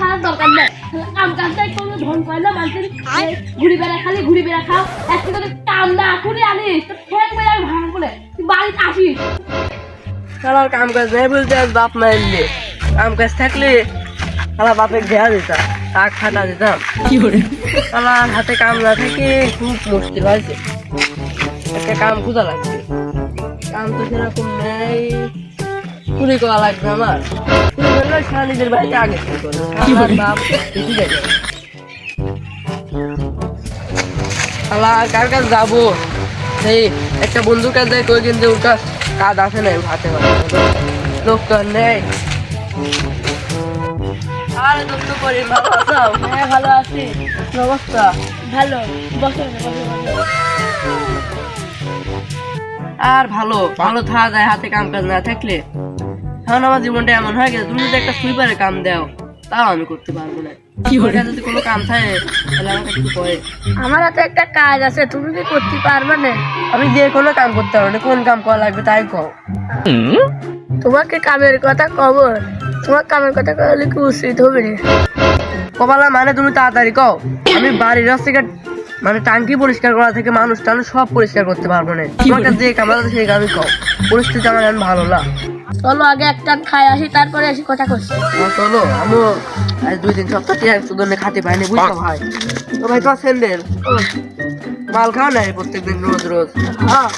কাজ দরকার নেই কাম কোনো ধন করে? না মানুষের ঘুরি বেড়া খালি ঘুরি বেড়া খাও আজকে কাম না করে আনিস তো ঠ্যাং বেড়া ভাঙা করে তুই বাড়িতে আসিস শালার কাম কাজ নেই বলতে আজ বাপ মারলে কাম কাজ থাকলে শালা বাপে ঘেরা দিতাম শাক ফাটা দিতাম। কি শালার হাতে কাম না থাকে খুব মুশকিল হয়েছে। একটা কাম খুঁজা লাগছে কাম তো সেরকম নেই। কুড়ি করা লাগবে আমার। কুড়ি করলে সারা নিজের বাড়িতে আগে থেকে করবে শালার বাপ বেশি যাবে শালা কার কাছে যাব? সেই একটা বন্ধুর কাছে যাই কই কিন্তু ওর কাছে কাজ আসে নাই হাতে ভাতে। লোক তো নেই। আরে দোস্ত করি ভালো আছো? হ্যাঁ ভালো আছি। অবস্থা? ভালো বসো বসো বসো। আর ভালো ভালো থাকা যায় হাতে কাম কাজ না থাকলে। এখন আমার জীবনটা এমন হয়ে গেছে তুমি যদি একটা সুইপারে কাম দাও তাও আমি করতে পারব না। যদি কোনো কাম থাকে তাহলে আমাকে একটু করে আমার হাতে একটা কাজ আছে তুমি কি করতে পারবে না? আমি যে কোনো কাম করতে পারব না কোন কাম করা লাগবে তাই কও। তোমাকে কামের কথা কব তোমার কামের কথা কলে কি উচিত হবে? কপালা মানে তুমি তাড়াতাড়ি কও। আমি বাড়ির রাস্তা থেকে মানে টাঙ্কি পরিষ্কার করা থেকে মানুষ টানুষ সব পরিষ্কার করতে পারব না। তোমার যে কাম আছে সেই কামই কও পরিস্থিতি আমার এখন ভালো না। চলো আগে একটা খাই আসি তারপরে আসি কথা করছি চলো আমিও আজ দুই তিন সপ্তাহ টিয়া সুদনে খাতে পাইনি বুঝছ ভাই? তো ভাই তোমার স্যান্ডেল মাল খাও না প্রত্যেকদিন রোজ রোজ? হ্যাঁ।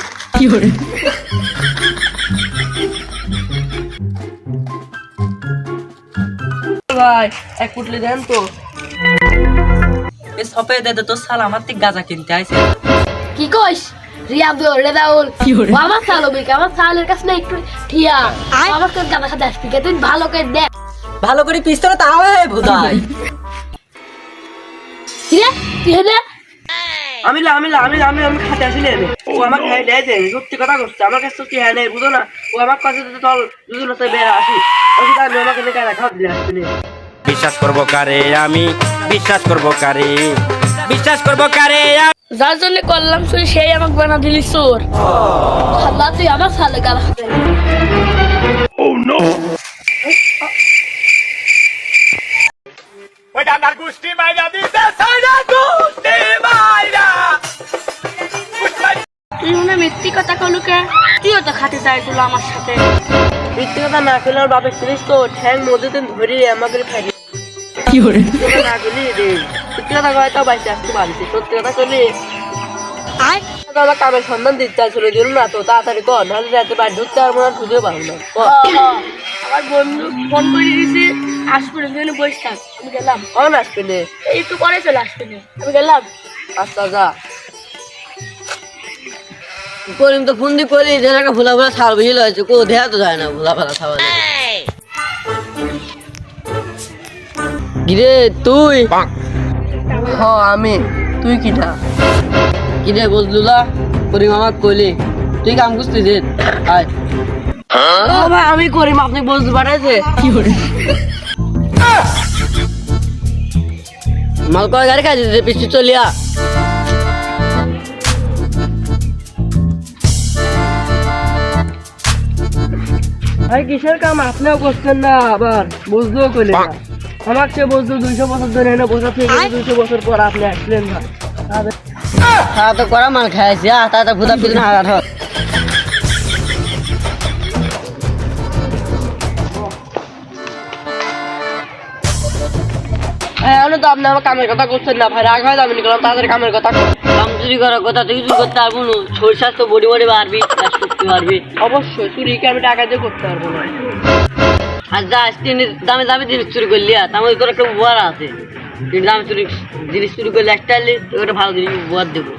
ভাই এক পুটলি দেন তো। এ সপে দে দে তোর শালা আমার থেকে গাঁজা কিনতে আইছে। কি কইস? রিয়াদুল রেদাউল আমার সালো আমার সালের কাছে না একটু ঠিয়া। আমার খাতে আসবি তুই ভালো করে দেখ। ভালো করে পিস্তলে তাও হে ভুদাই কি রে? তুই হেলে আমি লা আমি লা আমি আমি আমি খাতে আমি। ও আমার খাই দেয় সত্যি কথা করছে আমার কাছে সত্যি হ্যাঁ নেই বুঝো না? ও আমার কাছে তো চল দুজন সাথে বেড়া আসি। ওই আমি আমাকে দেখে রাখা দিলে আসবে বিশ্বাস করব কারে আমি? বিশ্বাস করব কারে? বিশ্বাস করব কারে? যার জন্য করলাম তুই সেই আমাকে বানা দিলি চোর। খাল্লা তুই আমার সালে মনে হয় মিথ্যি কথা কলু তুইও তো খাতে চাইছিল আমার সাথে। মিথ্যে কথা না খেলে ওর বাপের ছিলিস তো ঠ্যাং মধ্যে দিন ধরে আমাকে ফেলি না গেলি রে সত্যি কথা কয় তাও বাইসে আসতে পারছি সত্যি কথা করলি আয়। তো আমার কামের সন্ধান দিতে চাইছিল দিল না তো তাড়াতাড়ি কর নাহলে রাতে বাইরে ঢুকতে পারব না খুঁজেও পারব না কর। আমার বন্ধু ফোন করে দিয়েছি আসবে না তুই বসে থাক। আমি গেলাম। কখন আসবে নে এই একটু পরে চলে আসবে না আমি গেলাম। আচ্ছা যা। করিম তো ফোন দিয়ে করি যে একটা ভোলা ভোলা ছাড় বুঝিল হয়েছে কো দেয়া তো যায় না ভোলা ভোলা ছাড় গিরে তুই? হ আমি। তুই কিটা? কিরে বজলুলা? করিম আমাক কইলি। তুই কাম করছিস আয়। ভাই আমি করিম আপনি বলতে পাঠাইছে? মাল কয় গাড়ি কাজ দিতে পিছু চলিয়া। ভাই কিসের কাম? আপনিও করছেন না আবার। বুঝলো কইলে না। আমার চেয়ে বুঝলো দুইশো বছর ধরে এনে বসে থেকে দুইশো বছর পর আপনি আসলেন না। তারা তো করা মাল খাইছি তারা ভুদা পিছনে হাগাত হত হ্যাঁ তো আপনি আমার কামের কথা করছেন না ভাই রাগ হয় আমি নিকলাম তাদের কামের কথা। কাম চুরি করার কথা তুই করতে পারব না শরীর স্বাস্থ্য বডি বডি পারবি করতে পারবি অবশ্যই চুরিকে আমি টাকা দিয়ে করতে পারব না। আর যা আসতে দামে দামে জিনিস চুরি করলি তার মধ্যে তোর একটা উপহার আছে। দামে চুরি জিনিস চুরি করলে একটা তোকে একটা ভালো জিনিস উপহার দেবো।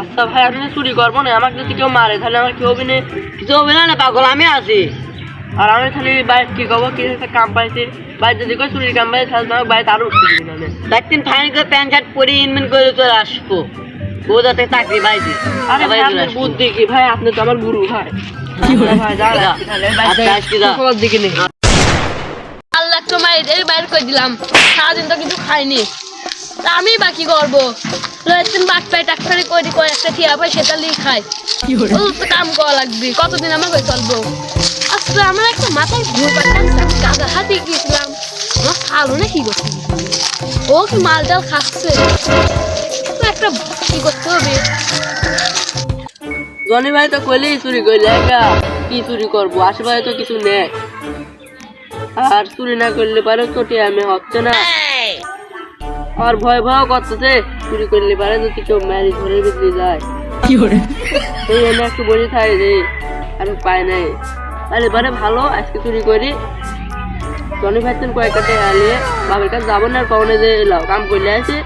আচ্ছা ভাই আমি চুরি করব না আমাকে যদি কেউ মারে তাহলে আমার কেউ হবে না কিছু হবে না না পাগল আমি আছি। আর আমি খালি বাইরে কি করব? কি একটা কাম পাইছে বাইরে যদি কেউ চুরির কাম পাইছে তাহলে তোমাকে বাইরে আরও উঠতে দিবি না আমি। ফাইন করে প্যান্ট শার্ট পরে ইনমেন্ট করে চলে আসব। ও যাতে চাকরি পাইছে আরে ভাই আপনার বুদ্ধি কি? ভাই আপনি তো আমার গুরু ভাই। ভাই যা যা। আচ্ছা, আজকে। দিকে নেই তোমার এই বাইর করে দিলাম। সারাদিন তো কিছু খাইনি। তা আমি বাকি করব? একদিন বাটপাই টাকপাই করে করে একটা ঠিয়া পাই সেটা লিয়ে খাই কাম করা লাগবে। কতদিন আমার হয়ে চলবো? আজকে আমার একটা মাথায় ঘুরে গাঁদা হাতে গিয়েছিলাম। আমার খালো না কি করতে? ও কি মাল ডাল খাচ্ছে? একটা কি করতে হবে? জনি ভাই তো কইলেই চুরি করলে একা কি চুরি করব? আশেপাশে তো কিছু নেই আর চুরি না করলে পারে চটি আমি হচ্ছে না। আর ভয় ভয় করতেছে চুরি করলে পারে যদি কেউ ম্যারি ধরে বেঁচে যায়। এই এনে একটু বসে থাই রে আর পায় নাই। তাহলে এবারে ভালো আজকে চুরি করি। জনি ভাই তুমি কয়েকটা টাকা নিয়ে বাবার কাছে যাব না আর কখনো যে এলাও কাম করলে আসি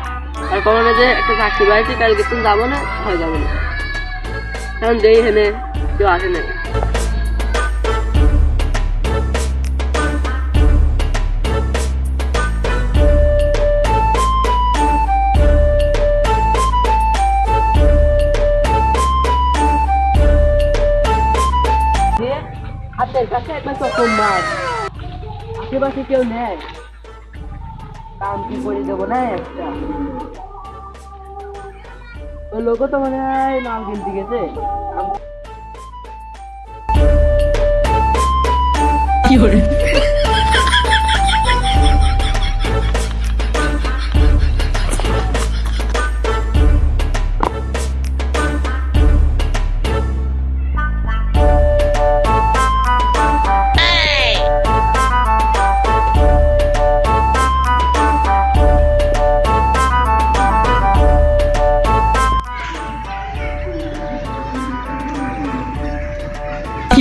আর কখনো যে একটা চাকরি পাইছি কালকে তুমি যাব না হয় যাব না। কারণ দেই হেনে কেউ আসে না। আশেপাশে কেউ নেয় কাম কি করে দেবো না একটা। ওই লোকও তো মনে হয় নাম কিনতে গেছে। আম-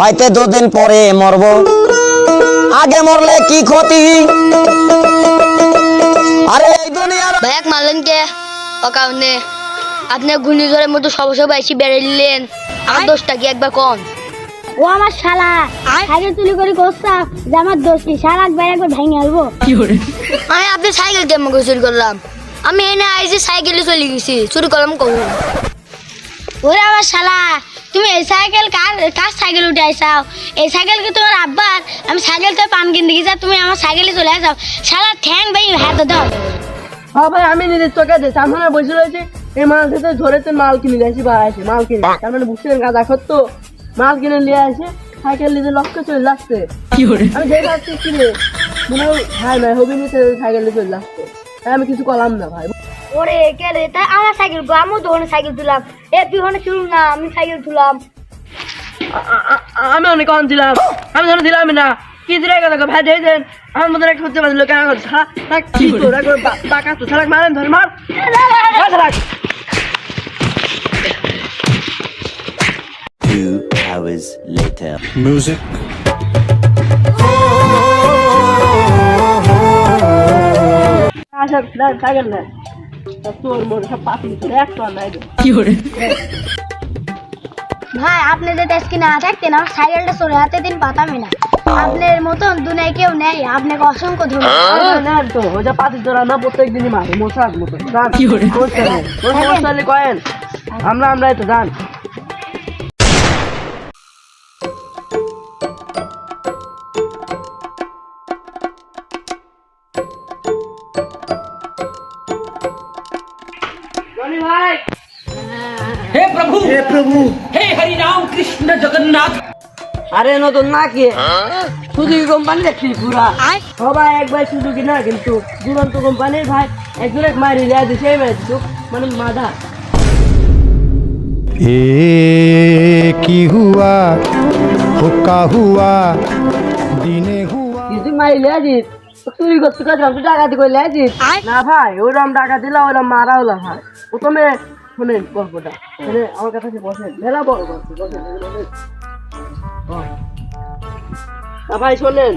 হয়তো দুদিন পরে মরব। আগে মরলে কি ক্ষতি? আরে এই দুনিয়ার মারলেন কে? ও কারণে আপনি ঘূর্ণিঝড়ের মতো সব সব এসে বেড়াইলেন আমার দোষটা কি একবার কোন? ও আমার শালা। সাইকেল চুরি করে করছাম যে আমার দোষ। কি শালা একবার একবার ভেঙে আলবো আমি আপনি সাইকেল কেমন করে চুরি করলাম? আমি এনে আইসি সাইকেলে চলে গেছি। চুরি করলাম কখন? ওরে আমার শালা তুমি এই সাইকেল কার কার সাইকেল উঠে আইসাও? এই সাইকেল কি তোমার আব্বার? আমি সাইকেল তো পান কিনতে গেছি তুমি আমার সাইকেলে চলে আসাও। শালা ঠ্যাং ভাই হাতে দাও। হ্যাঁ ভাই আমি নিজের চোখে যে সামনে বসে রয়েছি। এই মাল থেকে ধরেছে মাল কিনে যাচ্ছি বা আসে মাল কিনে তার মানে বুঝছেন গাঁদা তো মাল কিনে নিয়ে আসে সাইকেল নিতে লক্ষ্য চলে যাচ্ছে। আমি যেই ভাবছি কিনে মনে হয় ভাই ভাই হবি নিতে সাইকেল নিয়ে চলে যাচ্ছে। তাই আমি কিছু করলাম না ভাই। ওরে কে রে? তাই আমার সাইকেল গো আমিও তো ওখানে সাইকেল তুলাম এ তুই ওখানে শুরু না আমি সাইকেল তুলাম আমি অনেক কম দিলাম। আমি ধরে দিলাম না। কি দিলে কথা ভাই দিয়ে দেন। আমার মধ্যে একটা হতে পারছিল কেন সারা কি একবার বাঁকা তো সারা মারেন ধরে মার। একটা নাই রে ভাই আপনি যদি আজকে না থাকতেন আমার সাইকেলটা সরে হাতে দিন পাতামই না। আপনার মতন দুনিয়ায় কেউ নেই আপনাকে অসংখ্য ধন্যবাদ। না তো ওটা পাতি তোরা না প্রত্যেক দিনই মারে মশার মতো। কি করে কয়েন। আমরা আমরাই তো জান। हे प्रभु হে প্রভু। হে হরি রাম কৃষ্ণ জগন্নাথ। আরে নতুন না কে? সুযোগী কোম্পানি দেখছি পুরা। সবাই একবার সুযোগী না কিন্তু দুরন্ত কোম্পানির ভাই একজন এক মারি যা দিছে মানে মাদা। এ কি হুয়া হুকা হুয়া দিনে হুয়া। কিছু মারি লিয়া দিস চুরি করতে কাজ ডাকাতি করে লিয়া দিস না ভাই ওরম ডাকাতি লাও ওরম মারা হলো ভাই। প্রথমে শোনেন গল্পটা। মানে আমার কাছে বসেন। মেলা বড় গল্প বসেন। ভাই শোনেন।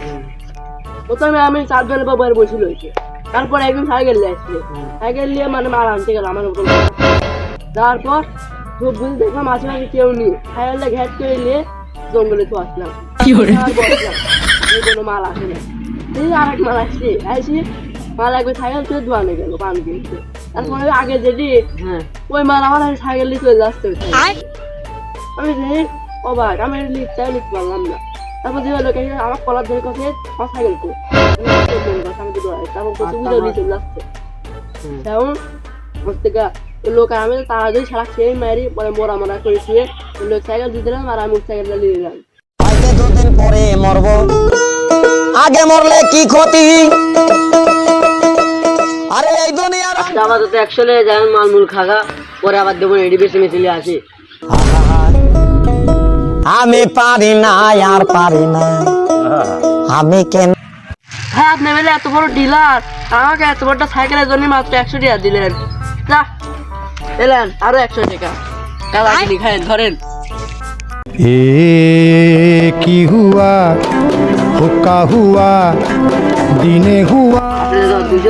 প্রথমে আমি চার জনের বাবার হয়েছে তারপর একদিন সাইকেল নিয়ে আসছে। সাইকেল নিয়ে মানে মাল আনতে গেল আমার উপর। তারপর খুব বুঝে দেখলাম আশেপাশে কেউ নেই। সাইকেলটা ঘ্যাট করে নিয়ে জঙ্গলে তো আসলাম। কোনো মাল আসে না এই আর এক মাল আসছে। আসি মাল একবার সাইকেল থেকে ধোয়ানো গেল পান কিনতে তারপরে আগে যেটি হ্যাঁ। ওই মাল আমার সাইকেল নিয়ে চলে যাচ্ছে। আয়। আমি অবাক আমি লিখতে লিখতে পারলাম না। তারপর যে লোক আমার কলার ধরে কাছে আমার সাইকেল কো আমি তো তারপর কত বুঝে নিয়ে চলে যাচ্ছে। তেমন প্রত্যেকা লোক আমি তাড়াতাড়ি সারা খেয়ে মারি পরে মোরা মোরা করে শুয়ে লোক সাইকেল দিয়ে দিলাম আর আমি সাইকেলটা নিয়ে নিলাম দুদিন পরে মরব। আগে মরলে কি ক্ষতি? আরে এই দুনিয়ার আচ্ছা আবার তো একশো লে যাবেন মালমূল খাগা পরে আবার দেবো এডি বেশি মেশিলে আসি আমি পারি না আর পারি না আমি কেন হ্যাঁ আপনি বেলে এত বড় ডিলার আমাকে এত বড়টা সাইকেলের জন্য মাত্র একশো টাকা দিলেন যা এলেন আরো একশো টাকা কালা কিনি খায় ধরেন ए की हुआ हुक्का हुआ दिने हुआ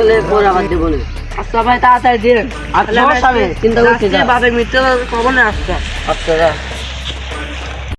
লে পরে আবার দেবো না। আচ্ছা ভাই তাড়াতাড়ি দিন। আচ্ছা, চিন্তা করছি। বাপের মৃত্যু কবনে আসছে আচ্ছা